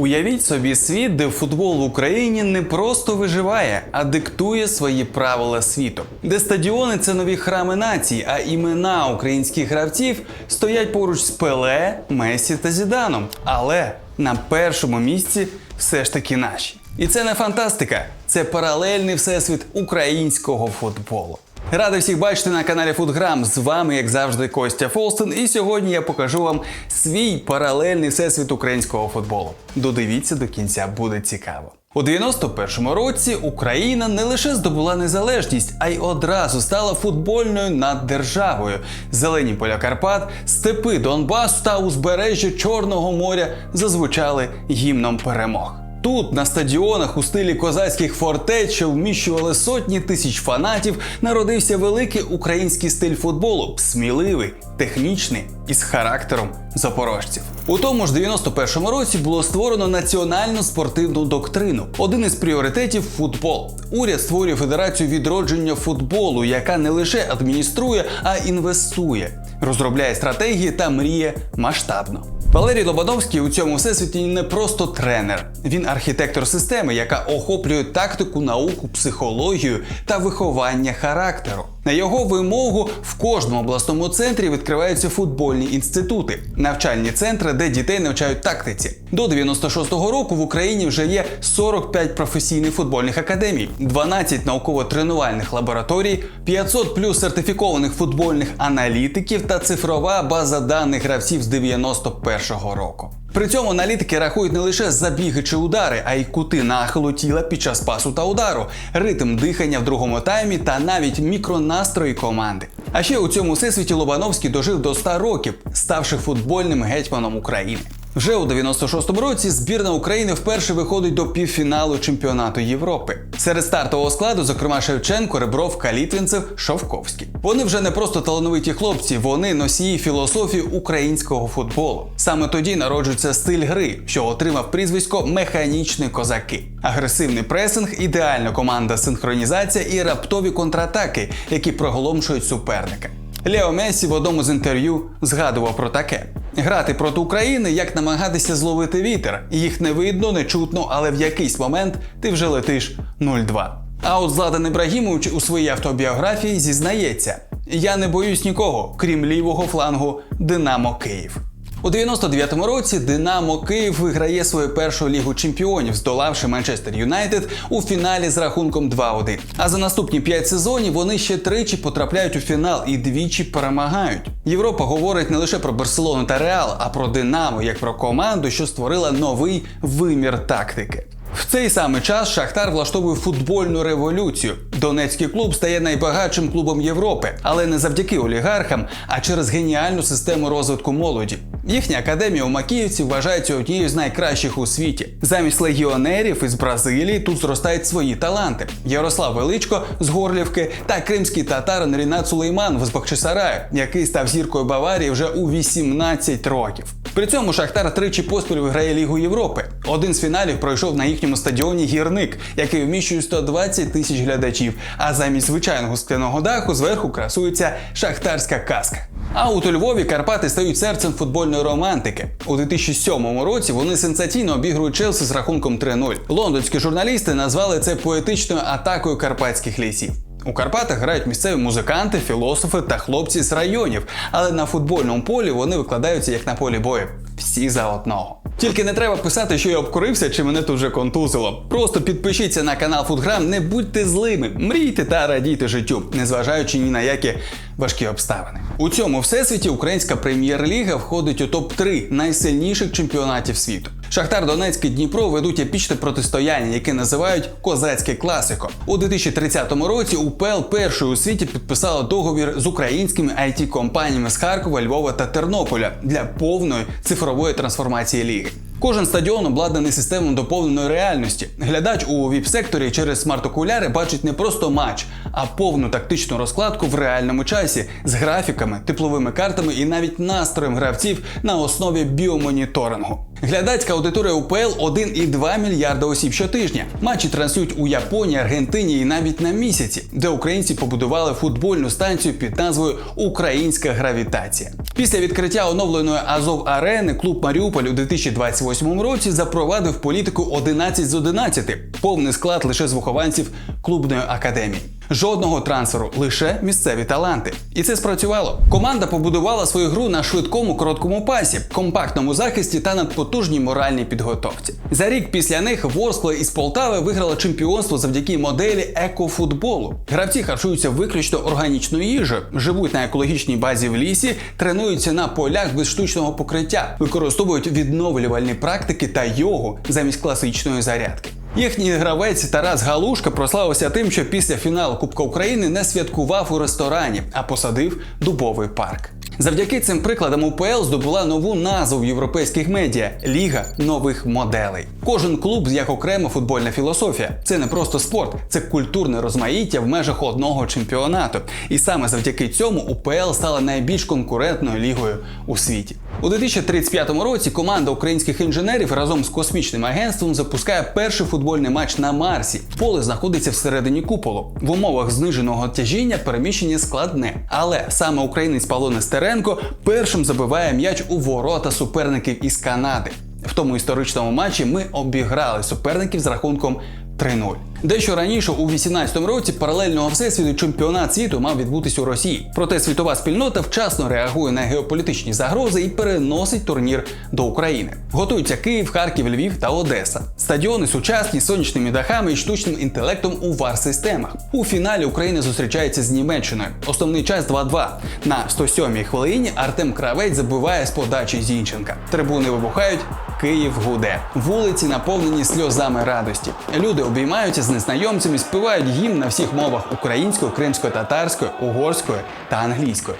Уявіть собі світ, де футбол в Україні не просто виживає, а диктує свої правила світу, де стадіони це нові храми нації, а імена українських гравців стоять поруч з Пеле, Месі та Зіданом. Але на першому місці все ж таки наші. І це не фантастика, це паралельний всесвіт українського футболу. Радий всіх бачити на каналі Футграм. З вами, як завжди, Костя Фолстен. І сьогодні я покажу вам свій паралельний всесвіт українського футболу. Додивіться до кінця, буде цікаво. У 91-му році Україна не лише здобула незалежність, а й одразу стала футбольною наддержавою. Зелені поля Карпат, степи Донбасу та узбережжя Чорного моря зазвучали гімном перемог. Тут, на стадіонах у стилі козацьких фортеч, що вміщували сотні тисяч фанатів, народився великий український стиль футболу, сміливий, технічний і з характером запорожців. У тому ж 91-му році було створено національну спортивну доктрину. Один із пріоритетів футбол. Уряд створює федерацію відродження футболу, яка не лише адмініструє, а інвестує, розробляє стратегії та мріє масштабно. Валерій Лобановський у цьому всесвіті не просто тренер, він архітектор системи, яка охоплює тактику, науку, психологію та виховання характеру. На його вимогу в кожному обласному центрі відкриваються футбольні інститути, навчальні центри, де дітей навчають тактиці. До 96-го року в Україні вже є 45 професійних футбольних академій, 12 науково-тренувальних лабораторій, 500 плюс сертифікованих футбольних аналітиків та цифрова база даних гравців з 91-го року. При цьому аналітики рахують не лише забіги чи удари, а й кути нахилу тіла під час пасу та удару, ритм дихання в другому таймі та навіть мікронастрої команди. А ще у цьому всесвіті Лобановський дожив до 100 років, ставши футбольним гетьманом України. Вже у 96-му році збірна України вперше виходить до півфіналу чемпіонату Європи. Серед стартового складу, зокрема Шевченко, Ребров, Калітвінцев, Шовковський. Вони вже не просто талановиті хлопці, вони носії філософії українського футболу. Саме тоді народжується стиль гри, що отримав прізвисько Механічні козаки. Агресивний пресинг, ідеальна команда синхронізація і раптові контратаки, які проголомшують суперника. Лео Месі в одному з інтерв'ю згадував про таке: грати проти України як намагатися зловити вітер. Їх не видно, не чутно, але в якийсь момент ти вже летиш 0-2. А от Златан Ібрагімович у своїй автобіографії зізнається: я не боюсь нікого, крім лівого флангу Динамо Київ. У 99-му році Динамо Київ виграє свою першу лігу чемпіонів, здолавши Манчестер Юнайтед у фіналі з рахунком 2-1. А за наступні 5 сезонів вони ще тричі потрапляють у фінал і двічі перемагають. Європа говорить не лише про Барселону та Реал, а про Динамо як про команду, що створила новий вимір тактики. В цей самий час Шахтар влаштовує футбольну революцію. Донецький клуб стає найбагатшим клубом Європи, але не завдяки олігархам, а через геніальну систему розвитку молоді. Їхня академія у Макіївці вважається однією з найкращих у світі. Замість легіонерів із Бразилії тут зростають свої таланти: Ярослав Величко з Горлівки та кримський татарин Рінат Сулейман з Бахчисараю, який став зіркою Баварії вже у 18 років. При цьому Шахтар тричі поспіль виграє Лігу Європи. Один з фіналів пройшов на їхньому стадіоні гірник, який вміщує 120 тисяч глядачів. А замість звичайного скляного даху зверху красується шахтарська каска. А от у Львові Карпати стають серцем футбольної романтики. У 2007 році вони сенсаційно обігрують Челсі з рахунком 3-0. Лондонські журналісти назвали це поетичною атакою карпатських лісів. У Карпатах грають місцеві музиканти, філософи та хлопці з районів, але на футбольному полі вони викладаються як на полі бою. Всі за одного. Тільки не треба писати, що я обкурився, чи мене тут вже контузило. Просто підпишіться на канал Футграм, не будьте злими, мрійте та радійте життю, незважаючи ні на які важкі обставини. У цьому всесвіті українська прем'єр-ліга входить у топ-3 найсильніших чемпіонатів світу. Шахтар Донецьк і Дніпро ведуть епічне протистояння, яке називають козацьке класико. У 2030 році УПЛ першою у світі підписала договір з українськими it компаніями з Харкова, Львова та Тернополя для повної цифрової трансформації ліги. Кожен стадіон обладнаний системою доповненої реальності. Глядач у віп-секторі через смарт-окуляри бачить не просто матч, а повну тактичну розкладку в реальному часі з графіками, тепловими картами і навіть настроєм гравців на основі біомоніторингу. Глядацька аудиторія УПЛ 1,2 мільярда осіб щотижня. Матчі транслюють у Японії, Аргентині і навіть на місяці, де українці побудували футбольну станцію під назвою Українська гравітація. Після відкриття оновленої Азов Арени клуб Маріуполь у 2028 році запровадив політику 11 з 11, повний склад лише з вихованців клубної академії. Жодного трансферу, лише місцеві таланти. І це спрацювало. Команда побудувала свою гру на швидкому короткому пасі, компактному захисті та надпотужній моральній підготовці. За рік після них Ворскла із Полтави виграла чемпіонство завдяки моделі екофутболу. Гравці харчуються виключно органічною їжею, живуть на екологічній базі в лісі, тренуються на полях без штучного покриття, використовують відновлювальні практики та йогу замість класичної зарядки. Їхній гравець Тарас Галушка прославився тим, що після фіналу Кубка України не святкував у ресторані, а посадив дубовий парк. Завдяки цим прикладам УПЛ здобула нову назву в європейських медіа Ліга нових моделей. Кожен клуб як окрема футбольна філософія. Це не просто спорт, це культурне розмаїття в межах одного чемпіонату. І саме завдяки цьому УПЛ стала найбільш конкурентною лігою у світі. У 2035 році команда українських інженерів разом з космічним агентством запускає перший футбольний матч на Марсі. Поле знаходиться всередині куполу. В умовах зниженого тяжіння переміщення складне. Але саме українець Павло Нестеренко першим забиває м'яч у ворота суперників із Канади. В тому історичному матчі ми обіграли суперників з рахунком 3-0. Дещо раніше, у 18-му році, паралельного всесвіту чемпіонат світу мав відбутись у Росії. Проте світова спільнота вчасно реагує на геополітичні загрози і переносить турнір до України. Готуються Київ, Харків, Львів та Одеса. Стадіони сучасні з сонячними дахами і штучним інтелектом у вар-системах. У фіналі Україна зустрічається з Німеччиною. Основний час 2-2. На 107-й хвилині Артем Кравець забиває з подачі Зінченка. Трибуни вибухають. Київ гуде. Вулиці наповнені сльозами радості. Люди обіймаються з незнайомцями, співають гімн на всіх мовах українською, кримською, татарською, угорською та англійською.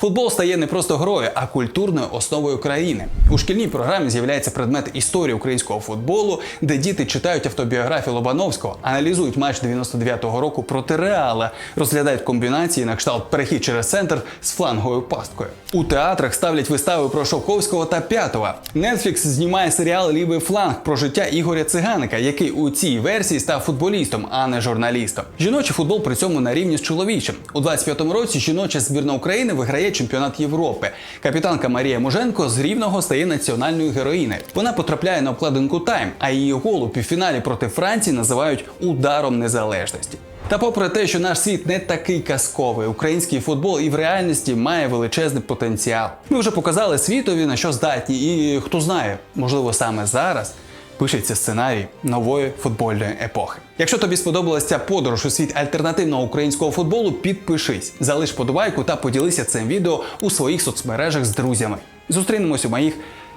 Футбол стає не просто грою, а культурною основою країни. У шкільній програмі з'являється предмет історії українського футболу, де діти читають автобіографію Лобановського, аналізують матч 99-го року проти Реала, розглядають комбінації на кшталт перехід через центр з фланговою пасткою. У театрах ставлять вистави про Шовковського та П'ятова. Netflix знімає серіал Лівий фланг про життя Ігоря Циганика, який у цій версії став футболістом, а не журналістом. Жіночий футбол при цьому на рівні з чоловічим. У 25-му році жіноча збірна України виграє чемпіонат Європи. Капітанка Марія Муженко з рівного стає національною героїнею. Вона потрапляє на обкладинку Тайм, а її гол у півфіналі проти Франції називають ударом незалежності. Та попри те, що наш світ не такий казковий, український футбол і в реальності має величезний потенціал. Ми вже показали світові на що здатні, і хто знає, можливо, саме зараз пишеться сценарій нової футбольної епохи. Якщо тобі сподобалася ця подорож у світ альтернативного українського футболу, підпишись, залиш подобайку та поділися цим відео у своїх соцмережах з друзями. Зустрінемось у моїх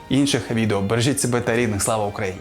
інших відео. Бережіть себе та рідних. Слава Україні!